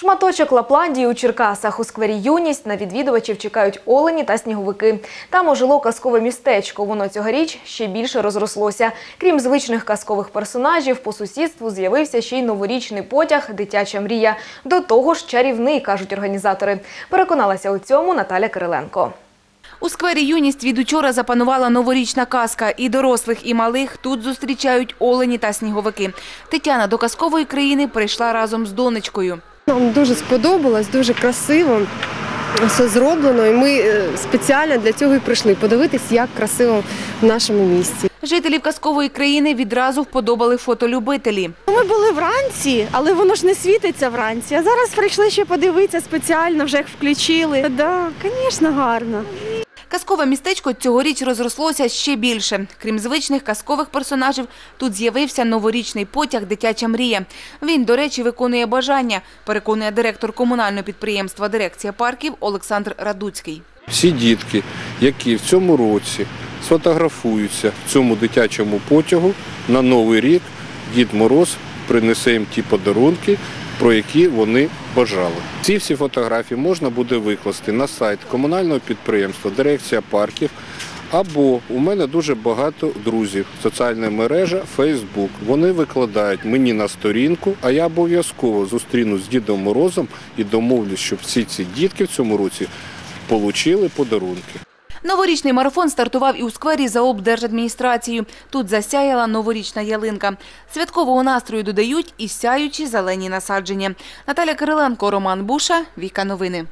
Шматочок Лапландії у Черкасах у сквері Юність на відвідувачів чекають олені та сніговики. Там ожило казкове містечко. Воно цьогоріч ще більше розрослося. Крім звичних казкових персонажів, по сусідству з'явився ще й новорічний потяг Дитяча мрія. До того ж, чарівний, кажуть організатори. Переконалася у цьому Наталя Кириленко. У сквері «Юність» від учора запанувала новорічна казка. І дорослих, і малих тут зустрічають олені та сніговики. Тетяна до казкової країни прийшла разом з донечкою. Нам дуже сподобалось, дуже красиво. Все зроблено, і ми е, спеціально для цього і прийшли подивитись, як красиво в нашому місті. Жителів казкової країни відразу вподобали фотолюбителі. Ми були вранці, але воно ж не світиться вранці. А зараз прийшли ще подивитися спеціально, вже їх включили. Так, да, звісно, гарно. Казкове містечко цьогоріч розрослося ще більше. Крім звичних казкових персонажів, тут з'явився новорічний потяг «Дитяча мрія». Він, до речі, виконує бажання, переконує директор комунального підприємства «Дирекція парків» Олександр Радуцький. всі дітки, які в цьому році сфотографуються в цьому дитячому потягу на Новий рік, Дід Мороз принесе їм ті подарунки, про які вони бажали. Ці всі фотографії можна буде викласти на сайт комунального підприємства Дирекція парків. Або у мене дуже багато друзів, соціальна мережа Facebook. Вони викладають мені на сторінку, а я обов'язково зустрінусь з Дідом Морозом і домовлюсь, щоб всі ці дітки в цьому році отримали подарунки. Новорічний марафон стартував і у сквері за облдержадміністрацією. Тут засяяла новорічна ялинка. Святкового настрою додають і сяючі зелені насадження. Наталя Кириленко, Роман Буша, Віка Новини.